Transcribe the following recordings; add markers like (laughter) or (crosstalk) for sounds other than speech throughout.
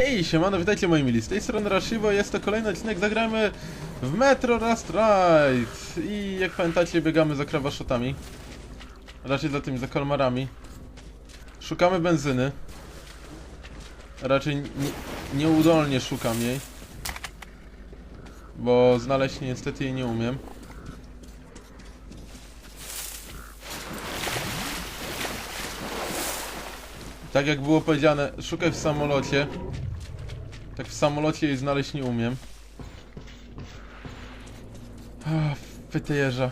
Hej, siemano, witajcie moi mili, z tej strony Rashivo, jest to kolejny odcinek, zagramy w Metro Rust Ride. I jak pamiętacie biegamy za krawaszotami, raczej za tymi, za kalmarami, szukamy benzyny, raczej nie, nieudolnie szukam jej, bo znaleźć niestety jej nie umiem. Tak jak było powiedziane, szukaj w samolocie. Tak w samolocie jej znaleźć nie umiem. Wytejerza.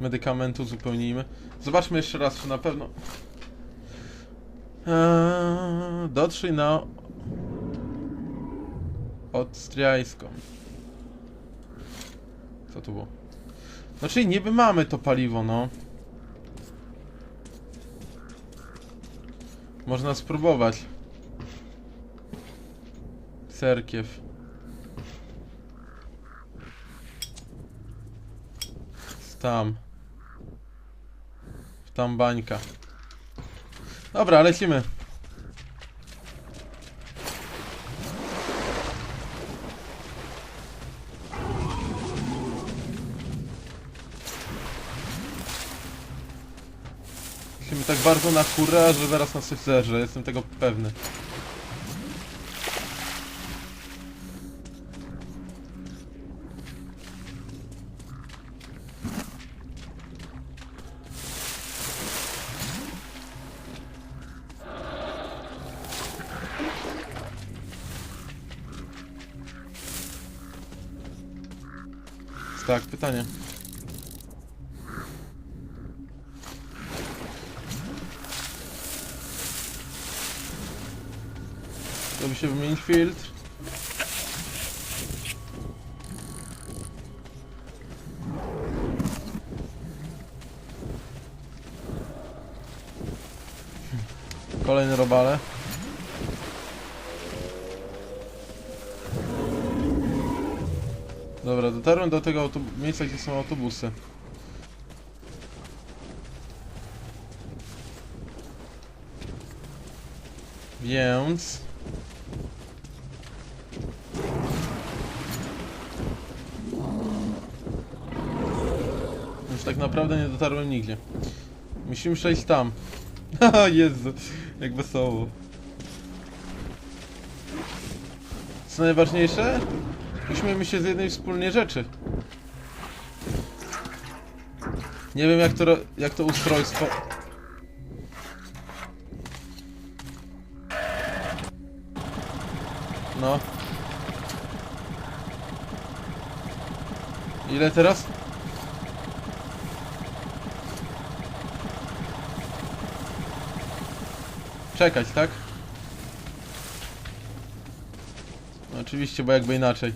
Medykamentu uzupełnijmy. Zobaczmy jeszcze raz, czy na pewno... Eee, dotrzyj na... Austriajską. Co tu było? Znaczy niby mamy to paliwo, no. Można spróbować. Serkiew. Tam. Tam bańka. Dobra, lecimy. Bardzo na kurę, że zaraz nas coś zerze, jestem tego pewny. Tak, pytanie. Się wymienić filtr. Kolejne robale. Dobra, dotarłem do tego miejsca, gdzie są autobusy. Więc... tak naprawdę nie dotarłem nigdzie. Musimy przejść tam. (laughs) Haha, Jezu, jak wesoło. Co najważniejsze? Uśmiejmy się z jednej wspólnej rzeczy. Nie wiem jak to, jak to ustrojstwo... No. Ile teraz? Czekać, tak? No, oczywiście, bo jakby inaczej.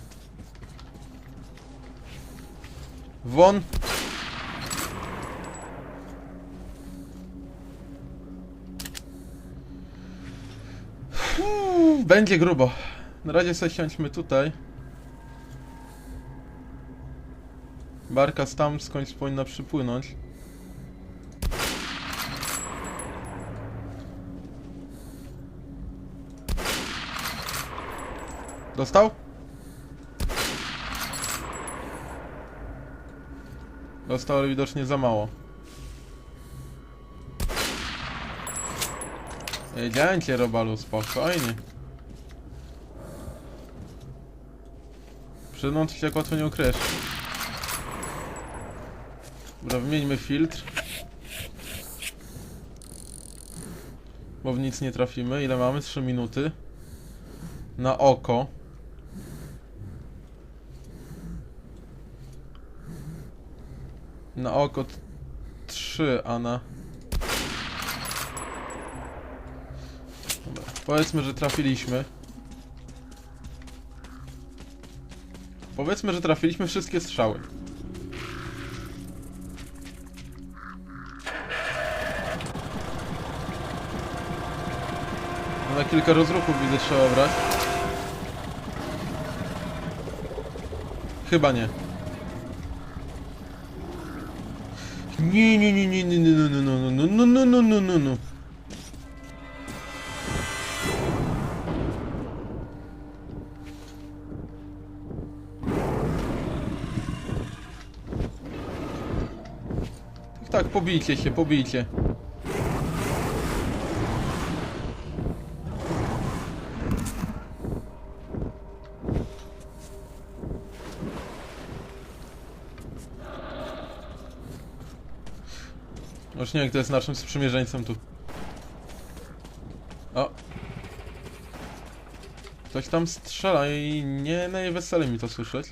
Won. Będzie grubo. Na razie sobie siądźmy tutaj. Barka tam skądś powinna przypłynąć. Dostał? Dostał, ale widocznie za mało. Wiedziałem cię, Robalu, spokojnie. Przed się tak łatwo nie ukryjesz. Dobra, wymieńmy filtr. Bo w nic nie trafimy. Ile mamy? 3 minuty. Na oko. Na oko 3, a na... Dobra, powiedzmy, że trafiliśmy. Powiedzmy, że trafiliśmy wszystkie strzały. Na kilka rozruchów widzę trzeba brać. Chyba nie. Nie, nie, nie, nie, nie, nie, no, no, no, no, no, no, no, no, no, no. Tak, tak, pobijcie się, pobijcie. Już nie wiem, kto jest naszym sprzymierzeńcem tu. O! Ktoś tam strzela i nie najweselej mi to słyszeć.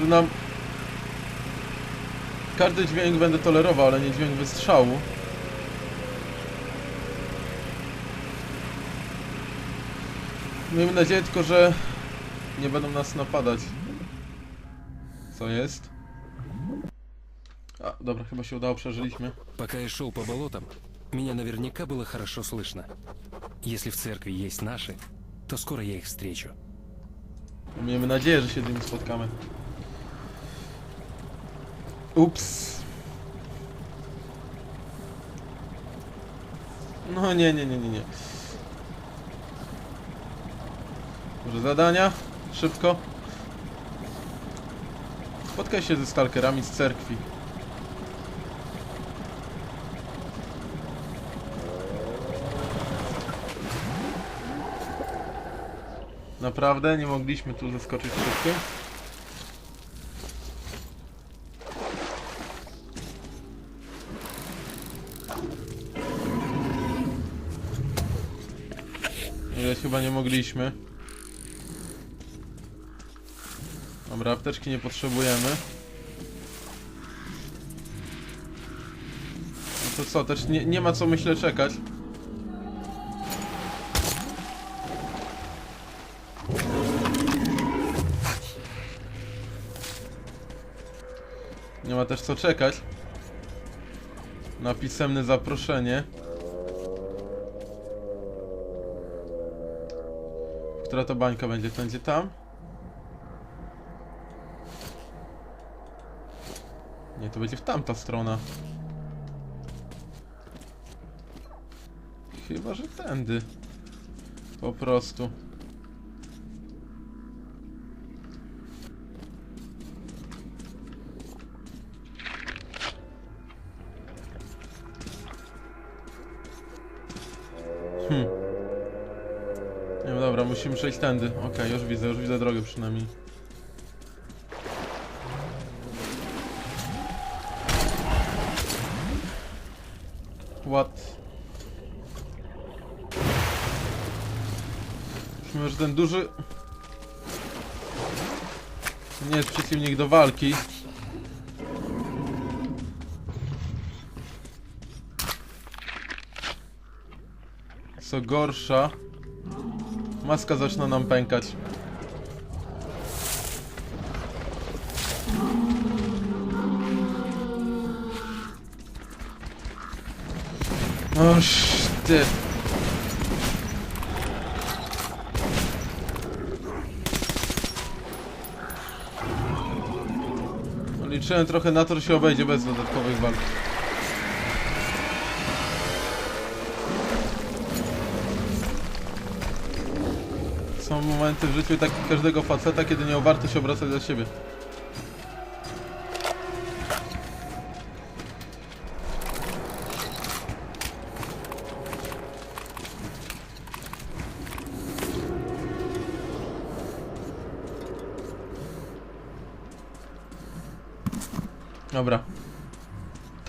Że nam... Każdy dźwięk będę tolerował, ale nie dźwięk wystrzału. Miejmy nadzieję tylko, że nie będą nas napadać. Co jest? A, dobra, chyba się udało, przeżyliśmy. Пока я шел по болотам, меня наверняка было хорошо слышно. Если в церкви есть наши, то скоро я их встречу. Miejmy nadzieję, że się z nimi spotkamy. Ups. No nie, nie, nie, nie, nie. Może zadania? Szybko. Spotkaj się ze stalkerami z cerkwi. Naprawdę? Nie mogliśmy tu zaskoczyć szybko? Ile chyba nie mogliśmy. Dobra, apteczki nie potrzebujemy. No to co, też nie, nie ma co myślę czekać. Nie ma też co czekać na pisemne zaproszenie. Która to bańka będzie? To będzie tam? To będzie w tamta strona. Chyba, że tędy. Po prostu. Hmm. Nie wiem, dobra, musimy przejść tędy. Okej, już widzę, już widzę drogę przynajmniej. Ten duży... Nie jest przeciwnik do walki. Co gorsza, maska zaczyna nam pękać. Oż ty. No, Trochę na to, że się obejdzie bez dodatkowych walk. Są momenty w życiu tak każdego faceta, kiedy nie warto się obracać do siebie.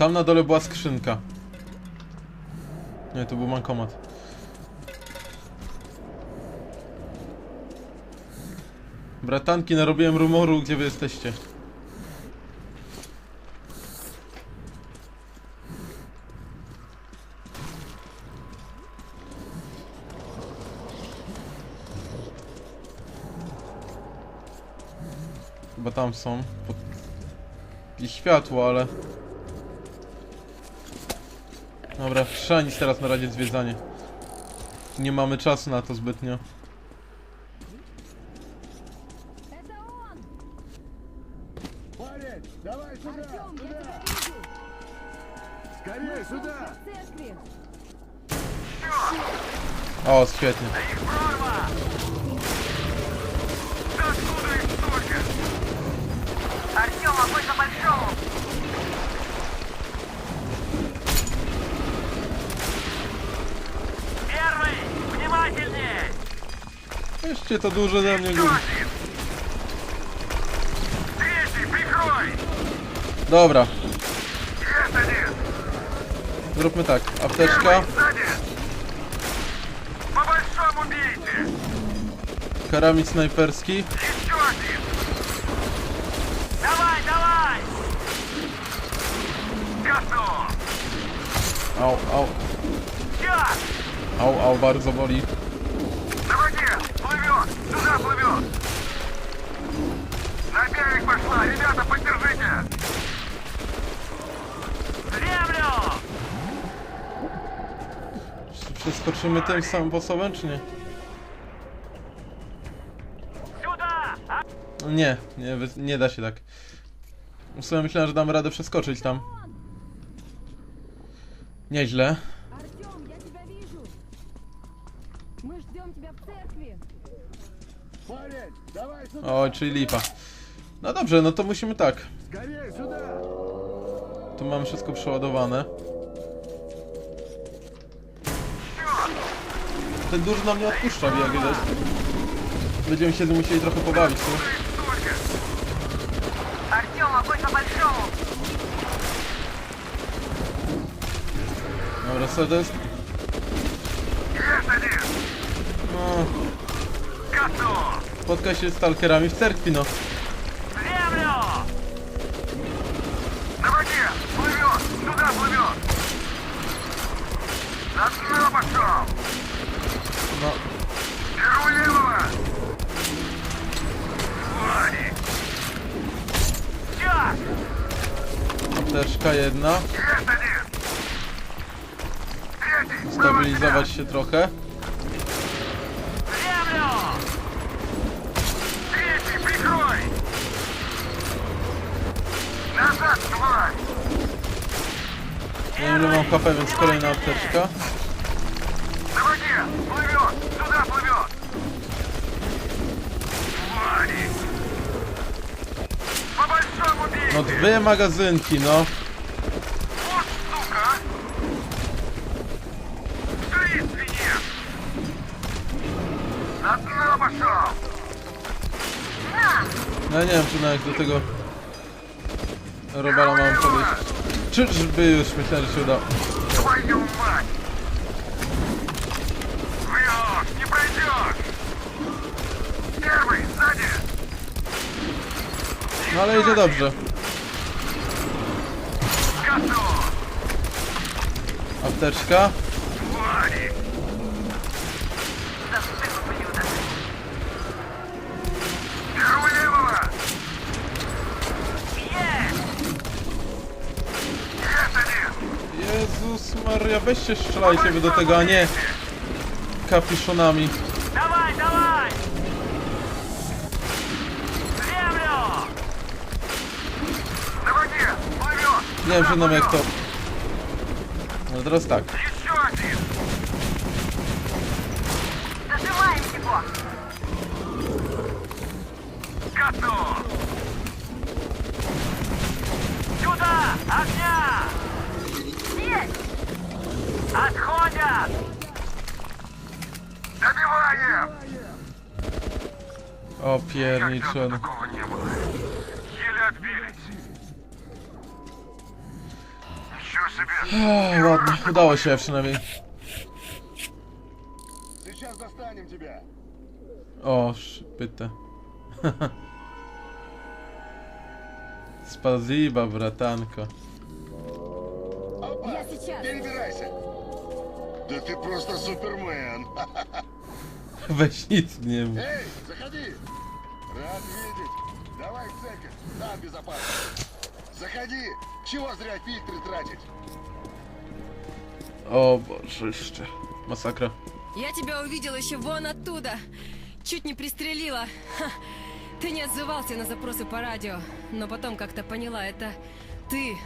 Tam na dole była skrzynka. Nie, to był bankomat. Bratanki, narobiłem rumoru, gdzie wy jesteście. Chyba tam są. I światło, ale... Dobra, szanić teraz na razie zwiedzanie. Nie mamy czasu na to zbytnio. O, świetnie. Patrzcie, to dużo na mnie lubi. Dobra. Zróbmy tak, apteczka. Karabin snajperski. Au, au. Au, au, bardzo boli. skoczymy tym samym sposobem, czy nie? No nie, nie, nie da się tak. W sumie myślałem, że dam radę przeskoczyć tam. Nieźle. Oj, czyli lipa. No dobrze, no to musimy tak. Tu mamy wszystko przeładowane. Ten duży nam nie odpuszcza, jak widać. Będziemy się musieli trochę pobawić tu. Только! Артем, огонь по большому! Dobra, co to jest? Есть один! No, Готов! spotka się z stalkerami w cerkwi, no. powinna stabilizować się trochę. Nie wiem, mam HP, więc kolejna apteczka. No dwie magazynki, no. ja nie wiem, czy nawet do tego robala mam podejść. Czyżby już myślałem, że się uda. Твою мать! Врешь, не пройдешь! Первый, сзади! No ale idzie dobrze. Готов! Apteczka. Jezus Maria, weźcie strzelajcie wy do tego, a nie kapiszonami. Давай, давай! Землю! На воде! Плывет! Nie wiem, że nam jak to... No teraz tak. Еще один! Зажимаем его! Готов! Сюда! Огня! Стоят! Добиваем! О, Пьер, ничего. Не. Еле отбились. Ничего себе. Ладно, удалось я остановил. Сейчас достанем тебя. О, шпита. (laughs) Спасибо, братанка. Да ты просто супермен! (laughs) Nie mów. Эй, заходи! Рад видеть! Давай в церковь, там безопасно! Заходи! Чего зря фильтры тратить? O Boże, jeszcze. Masakra. Я тебя увидела еще вон оттуда. Чуть не пристрелила. Ха. Ты не отзывался на запросы по радио, но потом как-то поняла, это ты.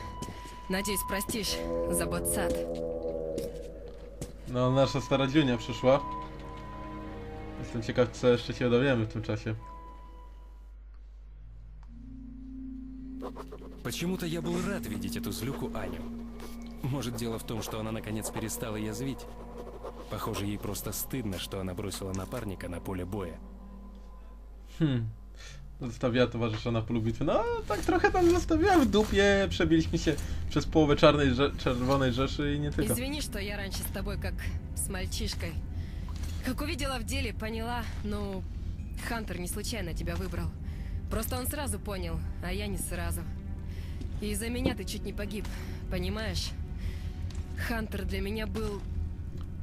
Надеюсь, простишь за ботсад. No, nasza stara dziunia przyszła. Jestem ciekaw, co jeszcze się dowiemy w tym czasie. Почему-то я был рад видеть эту злюку Аню. Может, дело в том, что она наконец перестала язвить? Похоже, ей просто стыдно, что она бросила напарника на поле боя. Zostawiła towarzysza na polu bitwy. No, tak trochę tam zostawiła w dupie. Przebiliśmy się przez połowę czarnej, Rze- czerwonej Rzeszy i nie tylko. Извини, что я раньше с тобой как с мальчишкой. Как увидела в деле, поняла, ну, Хантер не случайно тебя выбрал. Просто он сразу понял, а я не сразу. И из-за меня ты чуть не погиб, понимаешь? Хантер для меня был...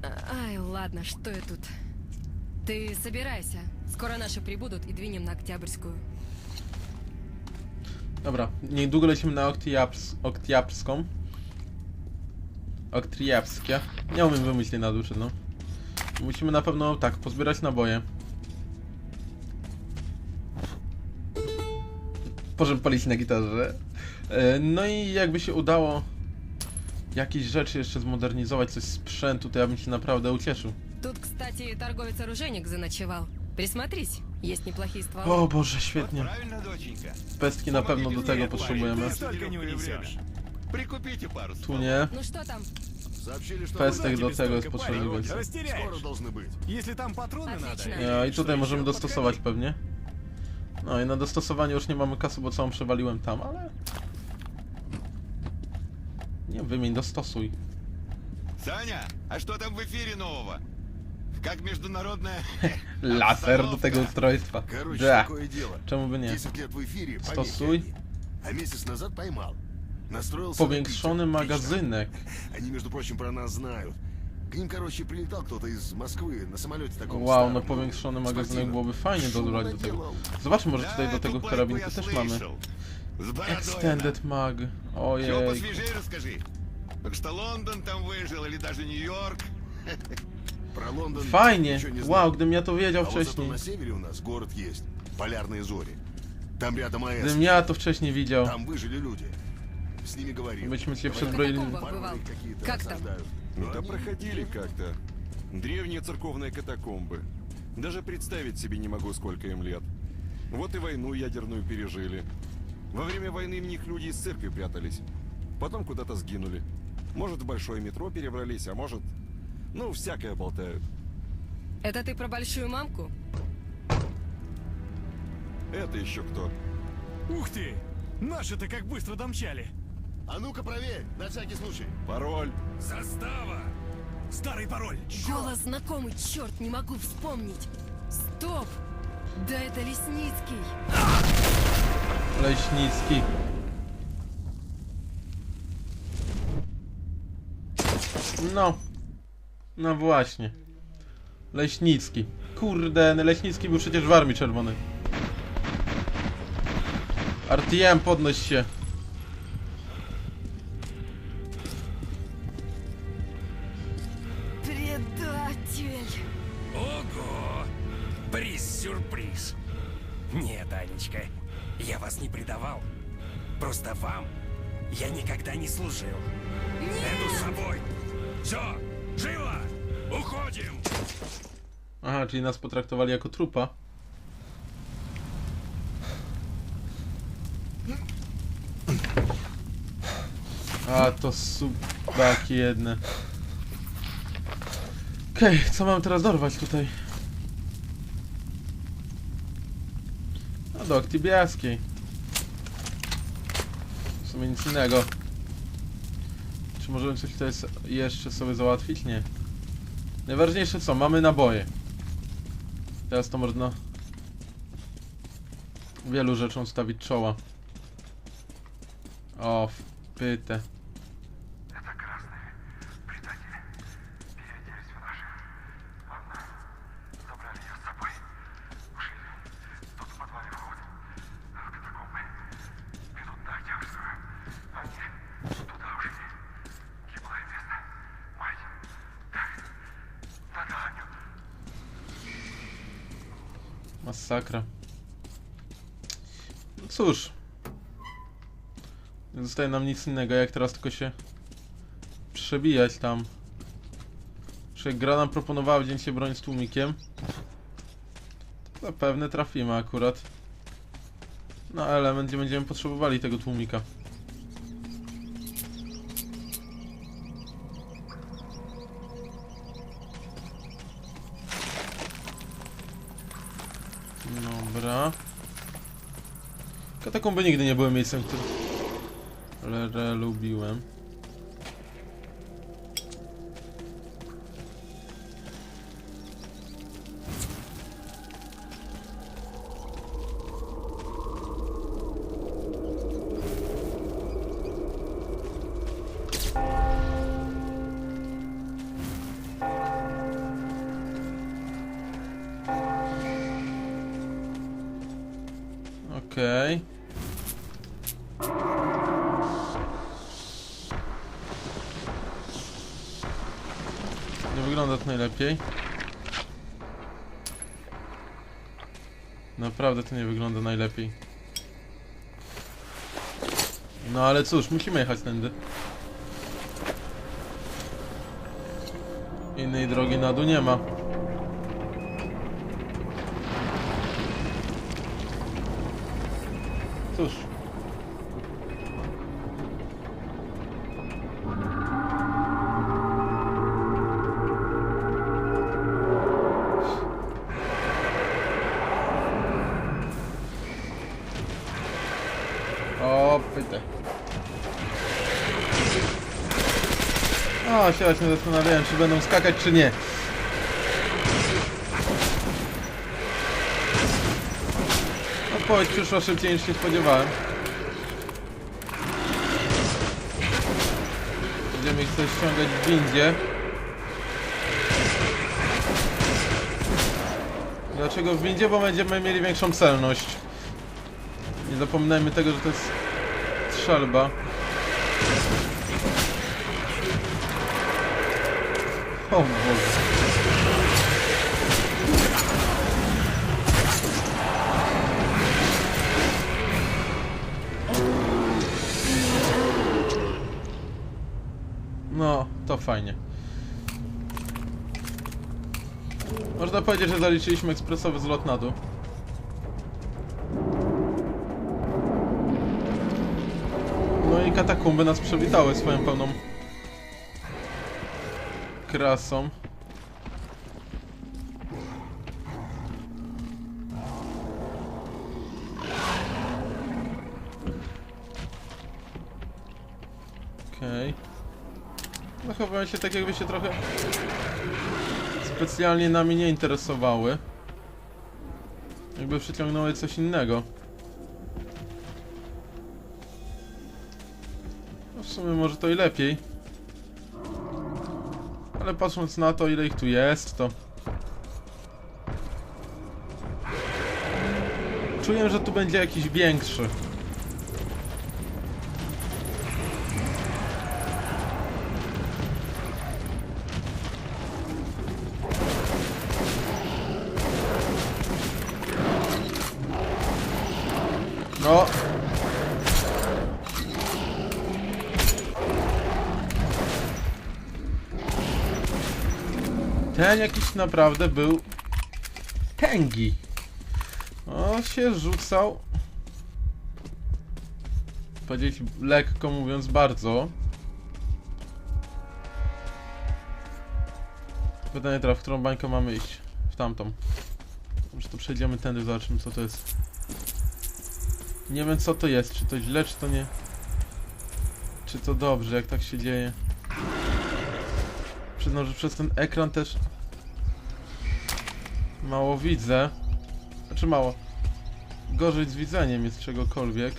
А- Ай, ладно, что я тут? Ты собирайся. Скоро наши прибудут и двинем на Октябрьскую. Dobra, niedługo lecimy na Oktiabs Oktiabską. Oktriabskie. Nie umiem wymyślić na duszy, no. Musimy na pewno, tak, pozbierać naboje. Możemy palić na gitarze. E, No i jakby się udało jakieś rzeczy jeszcze zmodernizować, coś z sprzętu, to ja bym się naprawdę ucieszył. Тут, кстати, торговец-оружейник заночевал. Присмотрись, есть неплохие стволы. O Boże, świetnie. Правильно, доченька? Pestki na pewno do tego potrzebujemy. Столько не унесешь. Прикупите пару Tu nie. Ну что там? Сообщили, что Pestek do тебе tego jest столько, potrzebny парень, więcej. Растеряешь. скоро должны быть. Если там патроны надо. Отлично. I tutaj еще, możemy подходи? dostosować pewnie. No i na dostosowanie już nie mamy kasy, bo całą przewaliłem tam, ale... Nie, wymień, dostosuj. Саня, а что там в эфире нового? Как международная... Laser do tego ustrojstwa. Короче, Да. такое дело. Czemu by nie? 10 лет в эфире, Стосуй. помехи одни. А месяц назад поймал. Настроился Powiększony на Питер. magazynek. Отлично. Они, между прочим, про нас знают. К ним, короче, прилетал кто-то из Москвы на самолете таком Wow, старом, no ну, powiększony magazynek спортивном. byłoby fajnie Шум dodać do tego. наделал. Zobaczmy, może tutaj Да, do tego эту karabinku байку też я mamy. слышал. С бородой Extended mag. она. Чего Ojej. посвежее расскажи. Так что Лондон там выжил, или даже Нью-Йорк. Про Лондон Fajnie. ничего не Wow, знаю. ja to wiedział А вот wcześniej. на севере у нас город есть. Полярные зори. Там рядом АЭС. Gdybym ja to wcześniej widział. Там выжили люди. С ними говорил. Byśmy się Говорят, przezbroili. Катакомбах варвары бывал. какие-то Как там? Ну да они проходили как-то. Древние церковные катакомбы. Даже представить себе не могу, сколько им лет. Вот и войну ядерную пережили. Во время войны в них люди из церкви прятались. Потом куда-то сгинули. Может, в большое метро перебрались, а может... Ну, всякое болтают. Это ты про большую мамку? Это еще кто? Ух ты! Наши-то как быстро домчали. А ну-ка проверь, на всякий случай. Пароль. Застава! Старый пароль. Голос знакомый, черт, не могу вспомнить. Стоп! Да это Лесницкий. Leśnicki. No. No właśnie. Leśnicki. Kurde, Leśnicki był przecież w Armii Czerwonej. RTM, podnoś się. Potraktowali jako trupa. A, to subaki jedne. Okej, co mam teraz dorwać tutaj? No do Aktibiaskiej. W sumie nic innego. Czy możemy coś tutaj jeszcze sobie załatwić? Nie. Najważniejsze co? Mamy naboje. Teraz to można wielu rzeczom stawić czoła. O, wpytę. Masakra. No cóż. Nie zostaje nam nic innego, jak teraz tylko się przebijać tam. Czy gra nam proponowała wziąć się broń z tłumikiem, to zapewne trafimy akurat na element, gdzie będziemy potrzebowali tego tłumika. Katakomby nigdy nie były miejscem, które... Lubiłem. Najlepiej. Naprawdę to nie wygląda najlepiej. No ale cóż, musimy jechać tędy. Innej drogi na dół nie ma. Się właśnie zastanawiałem, czy będą skakać, czy nie. Odpowiedź przyszła szybciej niż się spodziewałem. Będziemy ich coś ściągać w windzie. Dlaczego w windzie? Bo będziemy mieli większą celność. Nie zapominajmy tego, że to jest strzelba. O Boże. No, to fajnie. Można powiedzieć, że zaliczyliśmy ekspresowy zlot na dół. No i katakumby nas przywitały swoją pełną krasą. Okej. Zachowałem się tak jakby się trochę specjalnie nami nie interesowały. Jakby przyciągnęły coś innego. No w sumie może to i lepiej. Ale patrząc na to ile ich tu jest, to... Czuję, że tu będzie jakiś większy. Naprawdę był tęgi. O, się rzucał. Powiedzieć lekko mówiąc bardzo. Pytanie teraz, w którą bańkę mamy iść? W tamtą. Może to przejdziemy tędy, zobaczymy co to jest. Nie wiem co to jest, czy to źle, czy to nie. Czy to dobrze, jak tak się dzieje. Przyznam, że przez ten ekran też mało widzę. Znaczy mało. Gorzej z widzeniem jest czegokolwiek.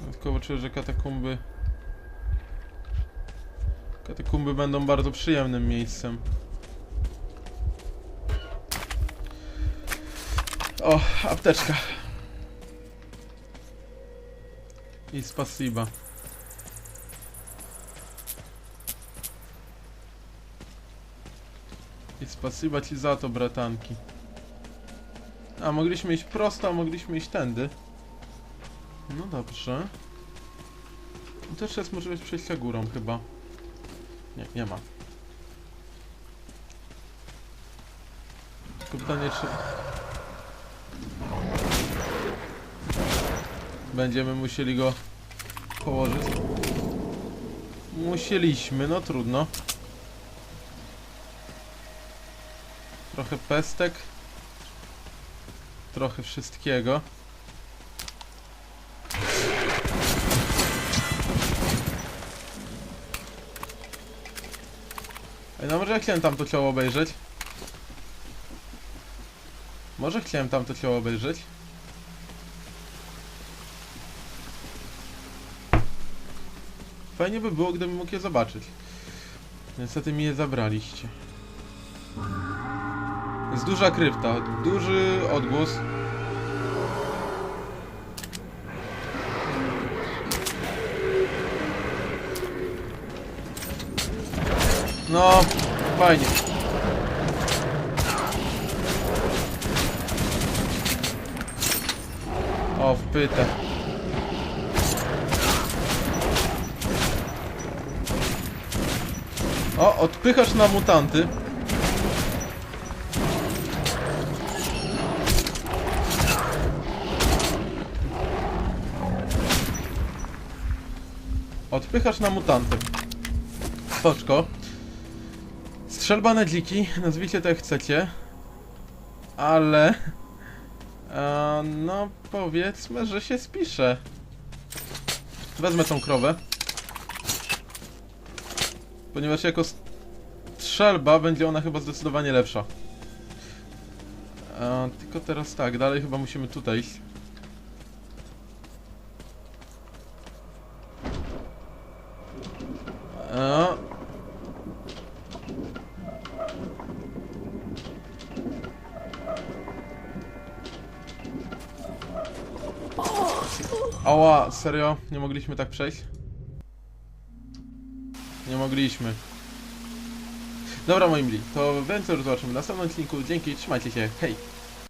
Dodatkowo czuję, że katakumby Katakumby będą bardzo przyjemnym miejscem. O, apteczka. I spasiba. I spasiba ci za to, bratanki. A, mogliśmy iść prosto, a mogliśmy iść tędy. No dobrze. I też jest możliwość przejścia górą chyba. Nie, nie ma. Tylko pytanie, czy... Będziemy musieli go położyć. musieliśmy, no trudno. Trochę pestek. Trochę wszystkiego. Ej, no może ja chciałem tam to ciało obejrzeć. Może chciałem tam to ciało obejrzeć. Fajnie by było, gdybym mógł je zobaczyć. Niestety mi je zabraliście. Jest duża krypta, duży odgłos. No, fajnie. O, wpytę. O, odpychasz na mutanty. Odpychasz na mutanty. Spoczko. Strzelba na dziki, nazwijcie to jak chcecie. Ale... E, no, powiedzmy, że się spisze. Wezmę tą krowę. Ponieważ jako strzelba będzie ona chyba zdecydowanie lepsza. E, tylko teraz tak, dalej chyba musimy tutaj iść. E, Ała, serio? Nie mogliśmy tak przejść? Nie mogliśmy. Dobra moi mili, to więcej zobaczymy w następnym odcinku. Dzięki, trzymajcie się, hej!